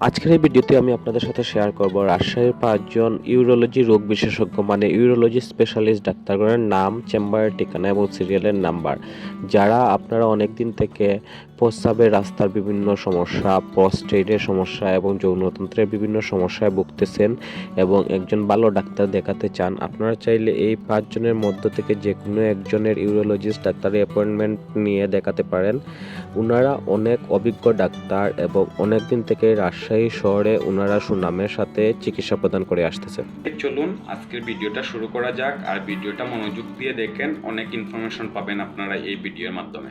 আজকের এই ভিডিওতে আমি আপনাদের সাথে শেয়ার করব রাজশাহীর পাঁচজন ইউরোলজি রোগ বিশেষজ্ঞ মানে ইউরোলজি স্পেশালিস্ট ডাক্তারগণের নাম চেম্বারের ঠিকানা এবং সিরিয়ালের নাম্বার যারা আপনারা অনেক দিন থেকে প্রস্রাবের রাস্তার বিভিন্ন সমস্যা প্রস্টেটের সমস্যা এবং যৌনতন্ত্রের বিভিন্ন সমস্যায় ভুগতেছেন এবং একজন ভালো ডাক্তার দেখাতে চান, আপনারা চাইলে এই পাঁচজনের মধ্য থেকে যে কোনো একজনের ইউরোলজিস্ট ডাক্তারের অ্যাপয়েন্টমেন্ট নিয়ে দেখাতে পারেন। ওনারা অনেক অভিজ্ঞ ডাক্তার এবং অনেক দিন থেকে রাজশাহী শহরে ওনারা সুনামের সাথে চিকিৎসা প্রদান করে আসতেছে। চলুন, আজকের ভিডিওটা শুরু করা যাক। আর ভিডিওটা মনোযোগ দিয়ে দেখেন, অনেক ইনফরমেশন পাবেন আপনারা এই ভিডিওর মাধ্যমে।